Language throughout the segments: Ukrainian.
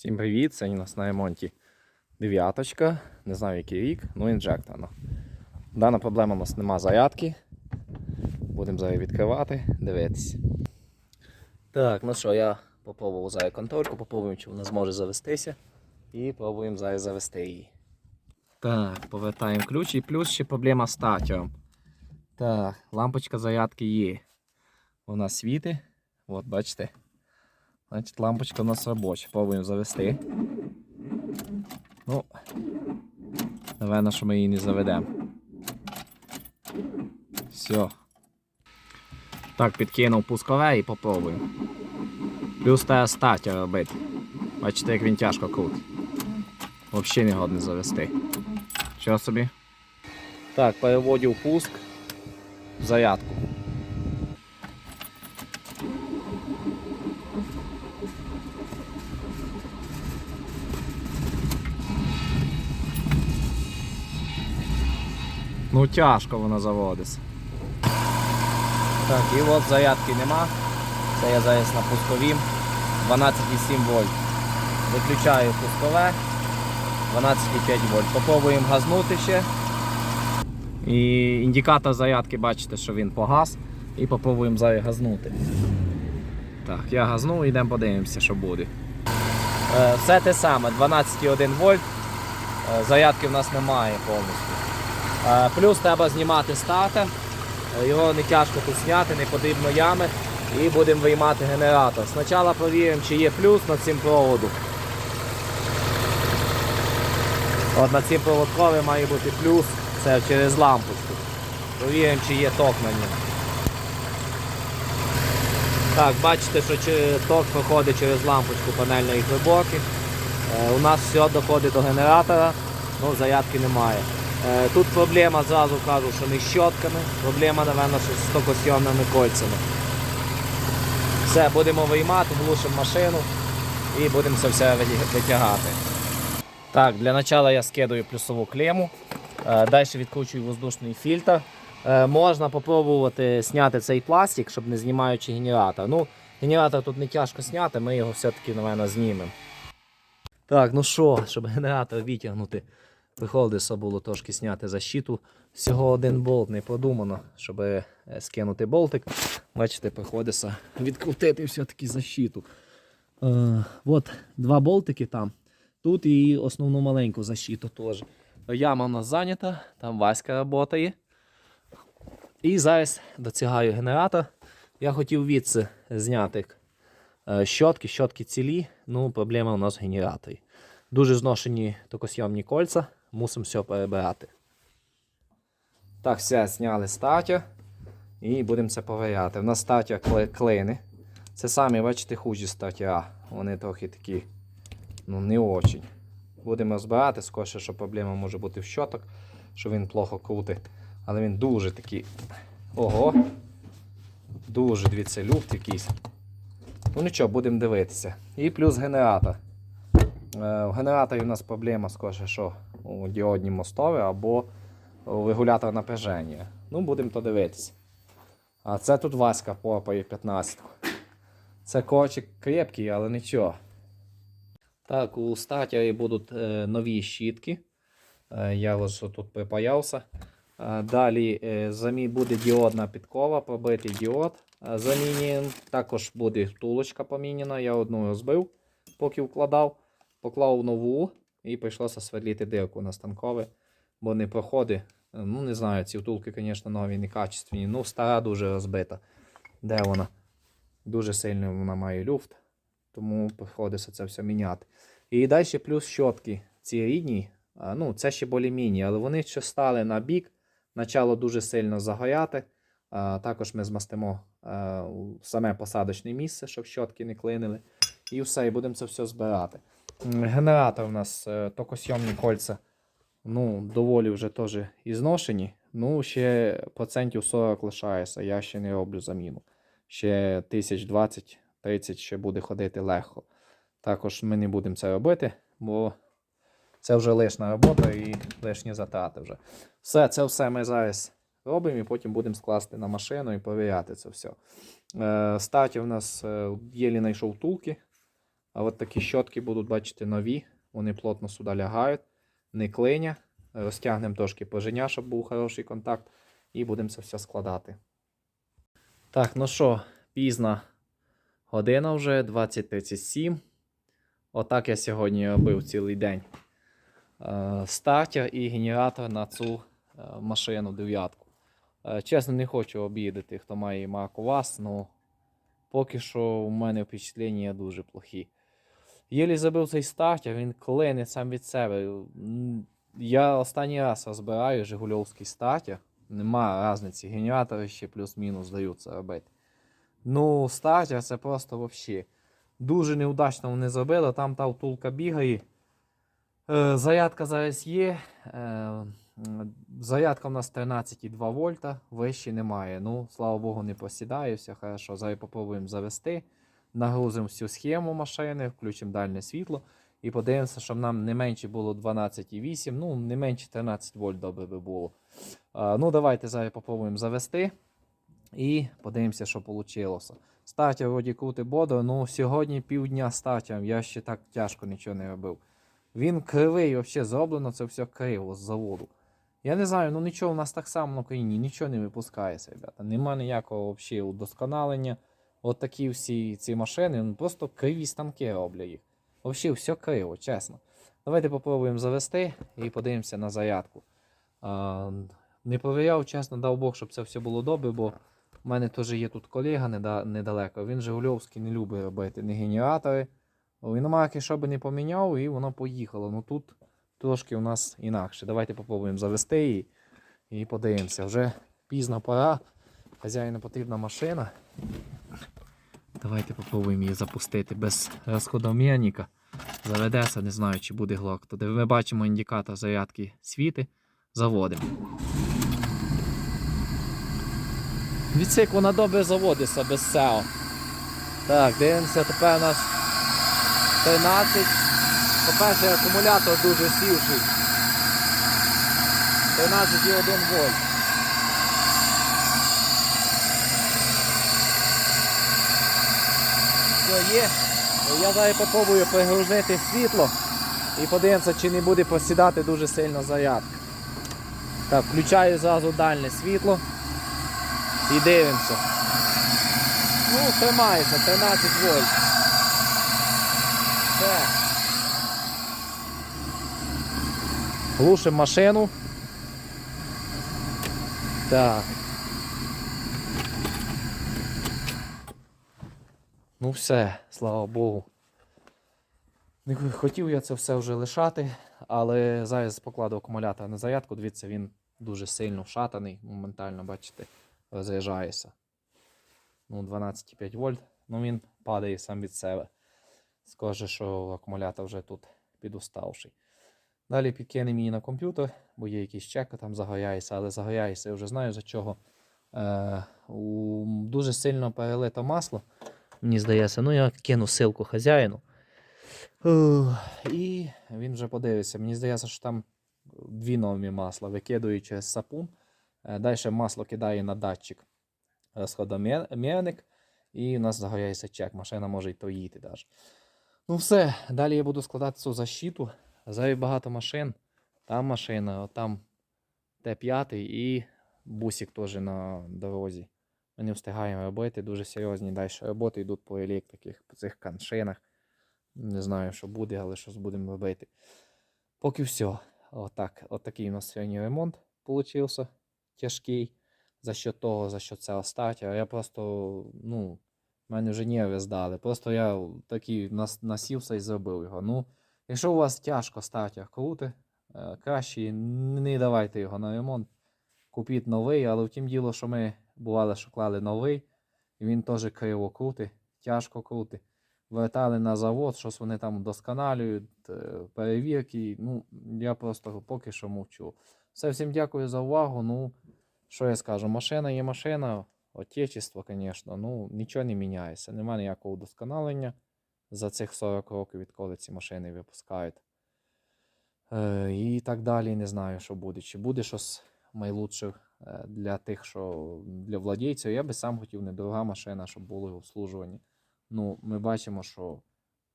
Всім привіт! Сьогодні у нас на ремонті дев'яточка. Не знаю який рік, ну інжекторна. Дана проблема у нас нема зарядки. Будемо зараз відкривати, дивитися. Так, ну що, я попробував зараз контрольку, попробуємо, чи вона зможе завестися. І пробуємо зараз завести її. Так, повертаємо ключ і плюс ще проблема з статером. Так, лампочка зарядки є. Вона світить. От, бачите. Значить, лампочка у нас робоча. Пробуємо завести. Ну, напевно, що ми її не заведемо. Все. Так, підкинув пускове і попробуємо. Плюс те статя робити. Бачите, як він тяжко крутить. Взагалі не годний завести. Що собі? Так, переводив пуск в зарядку. Ну тяжко вона заводиться. Так, і от зарядки нема. Це я зараз на пусковім. 12,7 вольт. Виключаю пускове. 12,5 вольт. Попробуємо газнути ще. І індикатор зарядки бачите, що він погас. І попробуємо зараз газнути. Так, я газну, йдемо подивимося, що буде. Е, все те саме, 12,1 вольт. Е, зарядки в нас немає повністю. Е, Плюс треба знімати стартер. Е, Його не тяжко тут зняти, не потрібно ями. І будемо виймати генератор. Спочатку перевіримо, чи є плюс на цим проводу. От на цим проводкові має бути плюс, це через лампочку. Провіримо, чи є ток на ньому. Так, бачите, що ток проходить через лампочку панельної приборки. Е, У нас все доходить до генератора, ну зарядки немає. Е, Тут проблема, зразу кажу, що не з щотками, проблема, напевно, що з токосйомними кольцями. Все, будемо виймати, глушимо машину і будемо це все витягати. Так, для початку я скидаю плюсову клему, далі відкручую воздушний фільтр. Е, Можна спробувати зняти цей пластик, щоб не знімаючи генератор. Ну, генератор тут не тяжко зняти, ми його все-таки, напевно, знімемо. Так, ну що, щоб генератор витягнути, приходиться було трошки зняти защиту. Всього один болт не продумано, щоб е, скинути болтик. Бачите, приходиться відкрутити все-таки защиту. Е, от два болтики там. Тут і основну маленьку защиту теж. Яма у нас зайнята, там Васька працює. І зараз доцягаю генератор. Я хотів відси зняти е, щотки, щотки цілі, ну проблема у нас в генераторі. Дуже зношені токосйомні кольця, мусимо все перебирати. Так, все, зняли статю і будемо це перевіряти. У нас стаття клини. Це самі, бачите, хужі стаття. Вони трохи такі, ну, не очень. Будемо розбирати, скоріше, що проблема може бути в щоток, що він плохо крутить. Але він дуже такий. Ого. Дуже дивіться, люфт якийсь. Ну нічого, будемо дивитися. І плюс генератор. Е, У генераторі у нас проблема, скоріше, що у діодні мостові або регулятор напряження. Ну, будемо то дивитися. А це тут Васька попає 15. Це корчик крепкий, але нічого. Так, у статері будуть е, нові щітки. Е, я ось тут припаявся. Далі замі буде діодна підкова, пробитий діод. Замінюємо. Також буде втулочка поміняна. Я одну розбив, поки вкладав. Поклав нову і прийшлося сверлити дирку на станкове, бо не проходить. Е, Ну, не знаю, ці втулки, звісно, нові, не качественні. Ну, стара дуже розбита. Де вона? Дуже сильно вона має люфт, тому приходиться це все міняти. І далі плюс щотки. Ці рідні, ну, це ще болі-міні, але вони ще стали на бік, почало дуже сильно загоряти. Також ми змастимо саме посадочне місце, щоб щотки не клинили. І все, і будемо це все збирати. Генератор у нас е, токосйомні кольця ну, доволі вже теж і зношені. Ну, ще процентів 40 лишається, я ще не роблю заміну. Ще 1020-30 ще буде ходити легко. Також ми не будемо це робити, бо це вже лишня робота і лишні затрати вже. Все, це все ми зараз робимо і потім будемо скласти на машину і перевіряти це все. Е, статі у нас е, єлі знайшов втулки. А от такі щотки будуть, бачите, нові. Вони плотно сюди лягають, не клиня. Розтягнемо трошки поженя, щоб був хороший контакт. І будемо це все складати. Так, ну що, пізна година вже 20.37. Отак я сьогодні робив цілий день. Е, Стартер і генератор на цю е, машину дев'ятку. Е, Чесно, не хочу обідати, хто має марку ВАЗ, але поки що у мене впечатлення дуже плохі. Єлі забив цей стартер, він клине сам від себе. Я останній раз розбираю Жигульовський стартер. Нема різниці. Генератори ще плюс-мінус даються робити. Ну, стартер це просто взагалі. Дуже неудачно вони зробили. Там та втулка бігає. Е, Зарядка зараз є. Е, Зарядка в нас 13,2 вольта, вище немає. Ну, слава Богу, не посідає, все хорошо. Зараз попробуємо завести. Нагрузимо всю схему машини, включимо дальне світло і подивимося, щоб нам не менше було 12,8, ну, не менше 13 вольт добре би було. Е, Ну, давайте зараз попробуємо завести і подивимося, що вийшло. Стартер вроді крути бодро, ну сьогодні півдня стартером, я ще так тяжко нічого не робив. Він кривий, взагалі зроблено це все криво з заводу. Я не знаю, ну нічого у нас так само на Україні, нічого не випускається, ребята. Нема ніякого взагалі удосконалення. От такі всі ці машини, ну просто криві станки роблять їх. Взагалі, все криво, чесно. Давайте попробуємо завести і подивимося на зарядку. А, не провіряв, чесно, дав Бог, щоб це все було добре, бо у мене теж є тут колега недалеко. Він Жигульовський не любить робити ні генератори. Він марки що не поміняв, і воно поїхало. Ну тут трошки у нас інакше. Давайте попробуємо завести її і подивимося. Вже пізна пора. Хазяїну потрібна машина. Давайте попробуємо її запустити без розходомірника. Заведеться, не знаю, чи буде глок. Туди ми бачимо індикатор зарядки світи. Заводимо. Відсик вона добре заводиться без SEO. Так, дивимося, тепер у нас 13. По-перше, акумулятор дуже сівший. 13,1 вольт. Все є. Я зараз попробую пригрузити світло і подивимося, чи не буде посідати дуже сильно зарядка. Так, включаю зразу дальне світло і дивимося. Ну, тримається, 13 вольт. Все. Глушимо машину. Так. Ну все, слава Богу. Не Хотів я це все вже лишати, але зараз покладу акумулятор на зарядку. Дивіться, він дуже сильно вшатаний, моментально, бачите, розряджається. Ну, 12,5 вольт. Ну він падає сам від себе. Скаже, що акумулятор вже тут підуставший. Далі підкинемо її на комп'ютер, бо є якийсь чек, там загоряється, але загоряється, я вже знаю за чого. Е, дуже сильно перелито масло, мені здається. Ну, я кину ссылку хазяїну. І він вже подивиться. Мені здається, що там дві нові масла викидує через сапун. Далі масло кидає на датчик розходомірник, і у нас загоряється чек. Машина може й тоїти навіть. Ну все, далі я буду складати цю защиту. Зараз багато машин. Там машина, там Т5 і бусик теж на дорозі. Ми не встигаємо робити. Дуже серйозні далі роботи йдуть по електриках, по цих каншинах. Не знаю, що буде, але щось будемо робити. Поки все. Отак. Отакий у нас сьогодні ремонт получився тяжкий. За що того, за що це остатня. Я просто, ну, в мене вже нерви здали. Просто я такий нас, насівся і зробив його. Ну, якщо у вас тяжко стартер крути, е, краще не давайте його на ремонт. Купіть новий, але втім діло, що ми бували, що клали новий, і він теж криво крути, тяжко крути. Вертали на завод, щось вони там вдосконалюють, е, перевірки. Ну, я просто поки що мовчу. Все, всім дякую за увагу. Ну, що я скажу, машина є машина, отечество, звісно, ну нічого не міняється. Нема ніякого удосконалення за цих 40 років, відколи ці машини випускають. Е, і так далі, не знаю, що буде. Чи буде щось найлучше для тих, що для владійців. Я би сам хотів недорога машина, щоб було обслужування. Ну, ми бачимо, що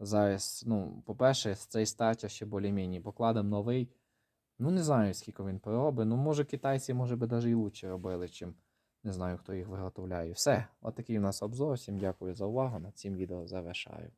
Зараз, ну, по-перше, цей стартер ще більш-менш. Покладемо новий. Ну, не знаю, скільки він поробить. Ну, може, китайці, може би, навіть і лучше робили, чим не знаю, хто їх виготовляє. Все, отакий у нас обзор. Всім дякую за увагу. На цим відео завершаю.